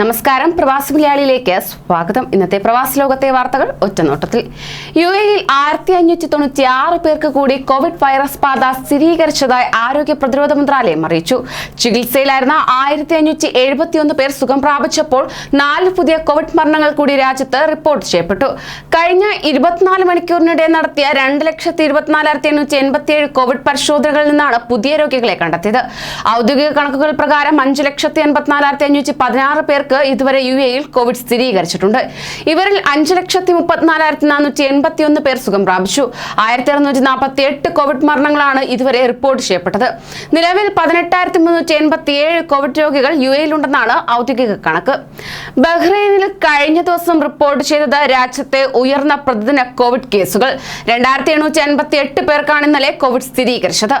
നമസ്കാരം. പ്രവാസി മലയാളിയിലേക്ക് സ്വാഗതം. ഇന്നത്തെ പ്രവാസ ലോകത്തെ വാർത്തകൾ ഒറ്റനോട്ടത്തിൽ. യു എയിൽ ആയിരത്തി അഞ്ഞൂറ്റി തൊണ്ണൂറ്റി ആറ് പേർക്ക് കൂടി കോവിഡ് വൈറസ് ബാധ സ്ഥിരീകരിച്ചതായി ആരോഗ്യ പ്രതിരോധ മന്ത്രാലയം അറിയിച്ചു. ചികിത്സയിലായിരുന്ന ആയിരത്തി അഞ്ഞൂറ്റി എഴുപത്തിയൊന്ന് പേർ സുഖം പ്രാപിച്ചപ്പോൾ നാല് പുതിയ കോവിഡ് മരണങ്ങൾ കൂടി രാജ്യത്ത് റിപ്പോർട്ട് ചെയ്യപ്പെട്ടു. കഴിഞ്ഞ ഇരുപത്തിനാല് മണിക്കൂറിനിടെ നടത്തിയ രണ്ട് ലക്ഷത്തി ഇരുപത്തിനാലായിരത്തി എണ്ണൂറ്റി എൺപത്തിയേഴ് കോവിഡ് പരിശോധനകളിൽ നിന്നാണ് പുതിയ രോഗികളെ കണ്ടെത്തിയത്. ഔദ്യോഗിക കണക്കുകൾ പ്രകാരം അഞ്ച് ലക്ഷത്തി എൺപത്തിനാലായിരത്തി അഞ്ഞൂറ്റി പതിനാറ് പേർക്ക് ഇതുവരെ യു എയിൽ കോവിഡ് സ്ഥിരീകരിച്ചിട്ടുണ്ട്. ഇവരിൽ അഞ്ച് ലക്ഷത്തി മുപ്പത്തിനാലായിരത്തി നാനൂറ്റി എൺപത്തി ഒന്ന് പേർ സുഖം പ്രാപിച്ചു. ആയിരത്തി അറുന്നൂറ്റി നാൽപ്പത്തി എട്ട് കോവിഡ് മരണങ്ങളാണ് ഇതുവരെ റിപ്പോർട്ട് ചെയ്യപ്പെട്ടത്. നിലവിൽ പതിനെട്ടായിരത്തി മുന്നൂറ്റി എൺപത്തി ഏഴ് കോവിഡ് രോഗികൾ യു എയിലുണ്ടെന്നാണ് ഔദ്യോഗിക കണക്ക്. ബഹ്റൈനിൽ കഴിഞ്ഞ ദിവസം റിപ്പോർട്ട് ചെയ്തത് രാജ്യത്തെ ഉയർന്ന പ്രതിദിന കോവിഡ് കേസുകൾ. രണ്ടായിരത്തി എണ്ണൂറ്റി അൻപത്തി എട്ട് പേർക്കാണ് ഇന്നലെ കോവിഡ് സ്ഥിരീകരിച്ചത്.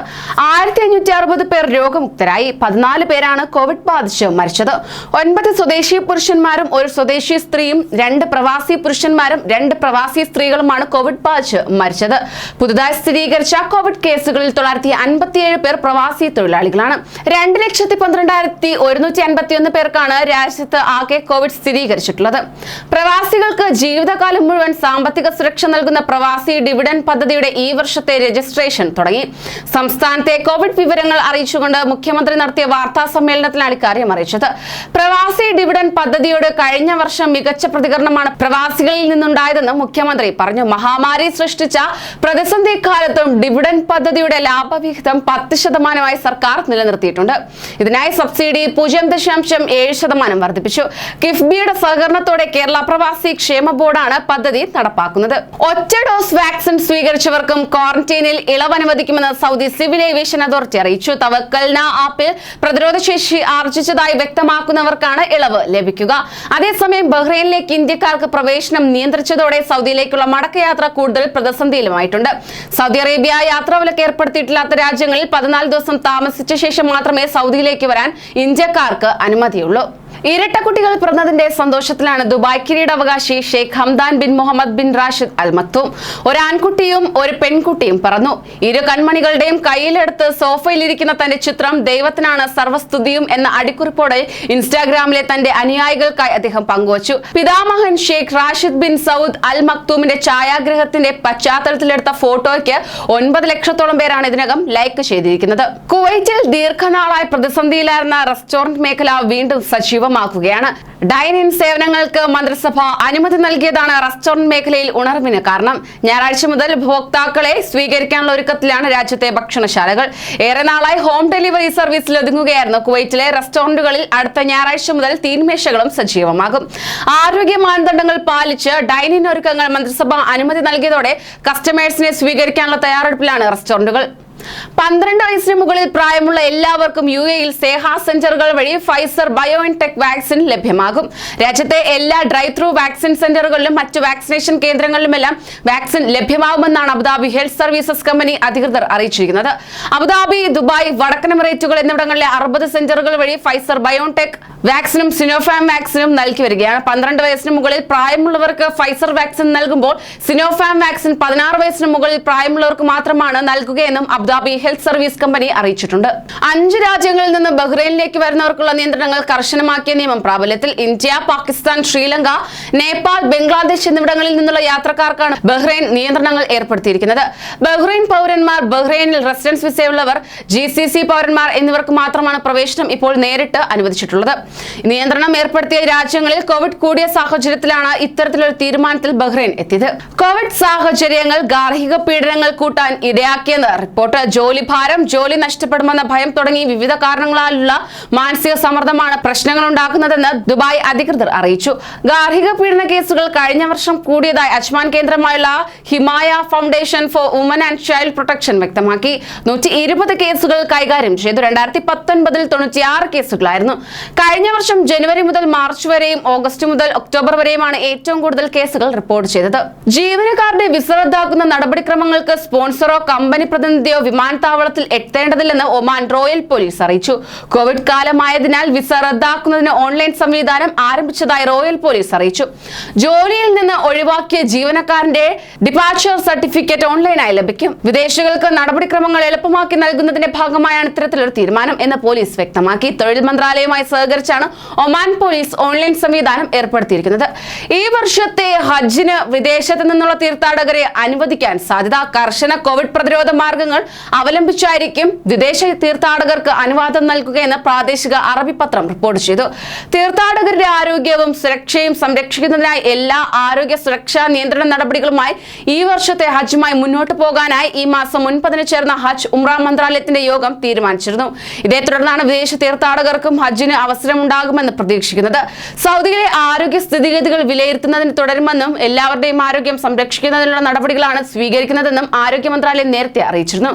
ആയിരത്തി അഞ്ഞൂറ്റി അറുപത് പേർ രോഗമുക്തരായി. പതിനാല് പേരാണ് കോവിഡ് ബാധിച്ച് മരിച്ചത്. ഒൻപത് സ്വദേശി പുരുഷന്മാരും ഒരു സ്വദേശി സ്ത്രീയും രണ്ട് പ്രവാസി പുരുഷന്മാരും രണ്ട് പ്രവാസി സ്ത്രീകളുമാണ് കോവിഡ് ബാധിച്ച് മരിച്ചത്. പുതുതായി സ്ഥിരീകരിച്ച കോവിഡ് കേസുകളിൽ തൊള്ളായിരത്തി അൻപത്തിയേഴ് പേർ പ്രവാസി തൊഴിലാളികളാണ്. രണ്ട് ലക്ഷത്തി പന്ത്രണ്ടായിരത്തി ഒരുന്നൂറ്റി അൻപത്തിയൊന്ന് പേർക്കാണ് രാജ്യത്ത് ആകെ കോവിഡ് സ്ഥിരീകരിച്ചിട്ടുള്ളത്. പ്രവാസികൾക്ക് ജീവിതകാലം മുഴുവൻ സാമ്പത്തിക സുരക്ഷ നൽകുന്ന പ്രവാസി ഡിവിഡൻ പദ്ധതിയുടെ ഈ വർഷത്തെ രജിസ്ട്രേഷൻ തുടങ്ങി. സംസ്ഥാനത്തെ കോവിഡ് വിവരങ്ങൾ അറിയിച്ചുകൊണ്ട് മുഖ്യമന്ത്രി നടത്തിയ വാർത്താ സമ്മേളനത്തിലാണ് ഇക്കാര്യം അറിയിച്ചത്. പ്രവാസി ഡിവിഡൻ പദ്ധതിയോട് കഴിഞ്ഞ വർഷം മികച്ച പ്രതികരണമാണ് പ്രവാസികളിൽ നിന്നുണ്ടായതെന്ന് മുഖ്യമന്ത്രി പറഞ്ഞു. മഹാമാരി സൃഷ്ടിച്ച പ്രതിസന്ധി കാലത്തും ഡിവിഡൻ പദ്ധതിയുടെ ലാഭവിഹിതം പത്ത് ശതമാനമായി സർക്കാർ നിലനിർത്തിയിട്ടുണ്ട്. ഇതിനായി സബ്സിഡി പൂജ്യം ദശാംശം ഏഴ് ശതമാനം വർദ്ധിപ്പിച്ചു. കിഫ്ബിയുടെ സഹകരണത്തോടെ കേരള പ്രവാസി ക്ഷേമ ബോർഡാണ് പദ്ധതി നടപ്പാക്കുന്നത്. ഒറ്റ ഡോസ് വാക്സിൻ സ്വീകരിച്ചവർക്കും ക്വാറന്റൈനിൽ ഇളവ് അനുവദിക്കുമെന്ന് സൗദി സിവിൽ ഏവിയേഷൻ അതോറിറ്റി അറിയിച്ചു. തവക്കൽന ആപ്പിൽ പ്രതിരോധശേഷി ആർജിച്ചതായി വ്യക്തമാക്കുന്നവർക്കാണ് ഇളവ്. ലഭിക്കുക. അതേസമയം ബഹ്റൈനിലേക്ക് ഇന്ത്യക്കാർക്ക് പ്രവേശനം നിയന്ത്രിച്ചതോടെ സൗദിയിലേക്കുള്ള മടക്കയാത്ര കൂടുതൽ പ്രതിസന്ധിയിലുമായിട്ടുണ്ട്. സൗദി അറേബ്യ യാത്രാവിലക്ക് ഏർപ്പെടുത്തിയിട്ടില്ലാത്ത രാജ്യങ്ങളിൽ പതിനാല് ദിവസം താമസിച്ച ശേഷം മാത്രമേ സൗദിയിലേക്ക് വരാൻ ഇന്ത്യക്കാർക്ക് അനുമതിയുള്ളൂ. ഇരട്ടക്കുട്ടികൾ പിറന്നതിന്റെ സന്തോഷത്തിലാണ് ദുബായ് കിരീടാവകാശി Sheikh Hamdan bin Mohammed bin Rashid Al Maktoum ഒരു ആൺകുട്ടിയും ഒരു പെൺകുട്ടിയും പിറന്നു. ഇരു കൺമണികളുടെയും കയ്യിലെടുത്ത് സോഫയിലിരിക്കുന്ന തന്റെ ചിത്രം ദൈവത്തിനാണ് സർവസ്തുതിയും എന്ന അടിക്കുറിപ്പോടെ ഇൻസ്റ്റാഗ്രാമിലെ തന്റെ അനുയായികൾക്കായി അദ്ദേഹം പങ്കുവച്ചു. പിതാമഹൻ Sheikh Rashid bin Saeed Al മക്തൂമിന്റെ ഛായാഗ്രഹത്തിന്റെ പശ്ചാത്തലത്തിലെടുത്ത ഫോട്ടോയ്ക്ക് ഒൻപത് ലക്ഷത്തോളം പേരാണ് ഇതിനകം ലൈക്ക് ചെയ്തിരിക്കുന്നത്. കുവൈറ്റിൽ ദീർഘനാളായി പ്രതിസന്ധിയിലായിരുന്ന റെസ്റ്റോറന്റ് മേഖല വീണ്ടും സജീവമാക്കുകയാണ് ഡൈൻ ഡൈനിൻ സേവനങ്ങൾക്ക് മന്ത്രിസഭ അനുമതി നൽകിയതാണ് റെസ്റ്റോറന്റ് മേഖലയിൽ ഉണർവിന് കാരണം. ഞായറാഴ്ച മുതൽ ഉപഭോക്താക്കളെ സ്വീകരിക്കാനുള്ള ഒരുക്കത്തിലാണ് രാജ്യത്തെ ഭക്ഷണശാലകൾ. ഏറെ നാളായി ഹോം ഡെലിവറി സർവീസിൽ ഒതുങ്ങുകയായിരുന്നു കുവൈറ്റിലെ റെസ്റ്റോറന്റുകളിൽ. അടുത്ത ഞായറാഴ്ച മുതൽ തീൻമേശകളും സജീവമാകും. ആരോഗ്യ മാനദണ്ഡങ്ങൾ പാലിച്ച് ഡൈനിൻ ഒരുക്കങ്ങൾ മന്ത്രിസഭ അനുമതി നൽകിയതോടെ കസ്റ്റമേഴ്സിനെ സ്വീകരിക്കാനുള്ള തയ്യാറെടുപ്പിലാണ് റെസ്റ്റോറന്റുകൾ. പന്ത്രണ്ട് വയസ്സിന് മുകളിൽ പ്രായമുള്ള എല്ലാവർക്കും യു എയിൽ സേഹ സെന്ററുകൾ വഴി ഫൈസർ ബയോ ടെക് വാക്സിൻ ലഭ്യമാകും. രാജ്യത്തെ എല്ലാ ഡ്രൈവ് ത്രൂ വാക്സിൻ സെന്ററുകളിലും മറ്റു വാക്സിനേഷൻ കേന്ദ്രങ്ങളിലുമെല്ലാം vaccine ലഭ്യമാകുമെന്നാണ് Abu Dhabi health services company അധികൃതർ അറിയിച്ചിരിക്കുന്നത്. അബുദാബി ദുബായ് വടക്കൻ എമിറേറ്റുകൾ എന്നിവിടങ്ങളിലെ അറുപത് സെന്ററുകൾ വഴി ഫൈസർ ബയോടെക് വാക്സിനും സിനോഫാം വാക്സിനും നൽകി വരികയാണ്. പന്ത്രണ്ട് വയസ്സിന് മുകളിൽ പ്രായമുള്ളവർക്ക് ഫൈസർ വാക്സിൻ നൽകുമ്പോൾ സിനോഫാം വാക്സിൻ പതിനാറ് വയസ്സിന് മുകളിൽ പ്രായമുള്ളവർക്ക് മാത്രമാണ് നൽകുകയെന്നും Abu Dhabi health service company അറിയിച്ചിട്ടുണ്ട്. അഞ്ച് രാജ്യങ്ങളിൽ നിന്ന് ബഹ്റൈനിലേക്ക് വരുന്നവർക്കുള്ള നിയന്ത്രണങ്ങൾ കർശനമാക്കിയ നിയമം പ്രാബല്യത്തിൽ ഇന്ത്യ പാകിസ്ഥാൻ ശ്രീലങ്ക നേപ്പാൾ ബംഗ്ലാദേശ് എന്നിവിടങ്ങളിൽ നിന്നുള്ള യാത്രക്കാർക്കാണ് ബഹ്റൈൻ നിയന്ത്രണങ്ങൾ ഏർപ്പെടുത്തിയിരിക്കുന്നത്. ബഹ്റൈൻ പൗരന്മാർ ബഹ്റൈനിൽ റെസിഡൻസ് വിസയുള്ളവർ ജി സി സി പൗരന്മാർ എന്നിവർക്ക് മാത്രമാണ് പ്രവേശനം ഇപ്പോൾ നേരിട്ട് അനുവദിച്ചിട്ടുള്ളത്. നിയന്ത്രണം ഏർപ്പെടുത്തിയ രാജ്യങ്ങളിൽ കോവിഡ് കൂടിയ സാഹചര്യത്തിലാണ് ഇത്തരത്തിലൊരു തീരുമാനത്തിൽ ബഹ്റൈൻ എത്തിയത്. കോവിഡ് സാഹചര്യങ്ങൾ ഗാർഹിക പീഡനങ്ങൾ കൂട്ടാൻ ഇടയാക്കിയെന്ന് റിപ്പോർട്ട് ജോലി ഭാരം ജോലി നഷ്ടപ്പെടുമെന്ന ഭയം തുടങ്ങി വിവിധ കാരണങ്ങളാലുള്ള മാനസിക സമ്മർദ്ദമാണ് പ്രശ്നങ്ങൾ ഉണ്ടാക്കുന്നതെന്ന് ദുബായ് അധികൃതർ അറിയിച്ചു. ഗാർഹിക പീഡന കേസുകൾ കഴിഞ്ഞ വർഷം കൂടിയതായി Ajman കേന്ദ്രമായുള്ള Himaya foundation for women and child protection വ്യക്തമാക്കി. നൂറ്റി ഇരുപത് കേസുകൾ കൈകാര്യം ചെയ്തു. രണ്ടായിരത്തി പത്തൊൻപതിൽ തൊണ്ണൂറ്റിയാറ് കേസുകളായിരുന്നു. കഴിഞ്ഞ വർഷം ജനുവരി മുതൽ മാർച്ച് വരെയും ഓഗസ്റ്റ് മുതൽ ഒക്ടോബർ വരെയുമാണ് ഏറ്റവും കൂടുതൽ കേസുകൾ റിപ്പോർട്ട് ചെയ്തത്. ജീവനക്കാരുടെ വിസ റദ്ദാക്കുന്ന നടപടിക്രമങ്ങൾക്ക് സ്പോൺസറോ കമ്പനി പ്രതിനിധിയോ വിമാനത്താവളത്തിൽ എത്തേണ്ടതില്ലെന്ന് ഒമാൻ റോയൽ പോലീസ് അറിയിച്ചു. കോവിഡ് കാലമായതിനാൽ വിസ റദ്ദാക്കുന്നതിന് ഓൺലൈൻ സംവിധാനം ആരംഭിച്ചതായി റോയൽ പോലീസ് അറിയിച്ചു. ജോലിയിൽ നിന്ന് ഒഴിവാക്കിയ ജീവനക്കാരന്റെ ഡിപ്പാർച്ചർ സർട്ടിഫിക്കറ്റ് ഓൺലൈനായി ലഭിക്കും. വിദേശികൾക്ക് നടപടിക്രമങ്ങൾ എളുപ്പമാക്കി നൽകുന്നതിന്റെ ഭാഗമായാണ് ഇത്തരത്തിലൊരു തീരുമാനം എന്ന് പോലീസ് വ്യക്തമാക്കി. തൊഴിൽ മന്ത്രാലയവുമായി സഹകരിച്ചാണ് ഒമാൻ പോലീസ് ഓൺലൈൻ സംവിധാനം ഏർപ്പെടുത്തിയിരിക്കുന്നത്. ഈ വർഷത്തെ ഹജ്ജിന് വിദേശത്ത് നിന്നുള്ള തീർത്ഥാടകരെ അനുവദിക്കാൻ സാധ്യത. കർശന കോവിഡ് പ്രതിരോധ മാർഗങ്ങൾ അവലംബിച്ചായിരിക്കും വിദേശ തീർത്ഥാടകർക്ക് അനുവാദം നൽകുകയെന്ന് പ്രാദേശിക അറബി പത്രം റിപ്പോർട്ട് ചെയ്തു. തീർത്ഥാടകരുടെ ആരോഗ്യവും സുരക്ഷയും സംരക്ഷിക്കുന്നതിനായി എല്ലാ ആരോഗ്യ സുരക്ഷാ നിയന്ത്രണ നടപടികളുമായി ഈ വർഷത്തെ ഹജ്ജുമായി മുന്നോട്ട് പോകാനായി ഈ മാസം ഒൻപതിന് ചേർന്ന ഹജ്ജ് ഉംറ മന്ത്രാലയത്തിന്റെ യോഗം തീരുമാനിച്ചിരുന്നു. ഇതേ തുടർന്നാണ് വിദേശ തീർത്ഥാടകർക്കും ഹജ്ജിന് അവസരമുണ്ടാകുമെന്ന് പ്രതീക്ഷിക്കുന്നത്. സൗദിയിലെ ആരോഗ്യ സ്ഥിതിഗതികൾ വിലയിരുത്തുന്നതിന് തുടരുമെന്നും എല്ലാവരുടെയും ആരോഗ്യം സംരക്ഷിക്കുന്നതിനുള്ള നടപടികളാണ് സ്വീകരിക്കുന്നതെന്നും ആരോഗ്യ മന്ത്രാലയം നേരത്തെ അറിയിച്ചിരുന്നു.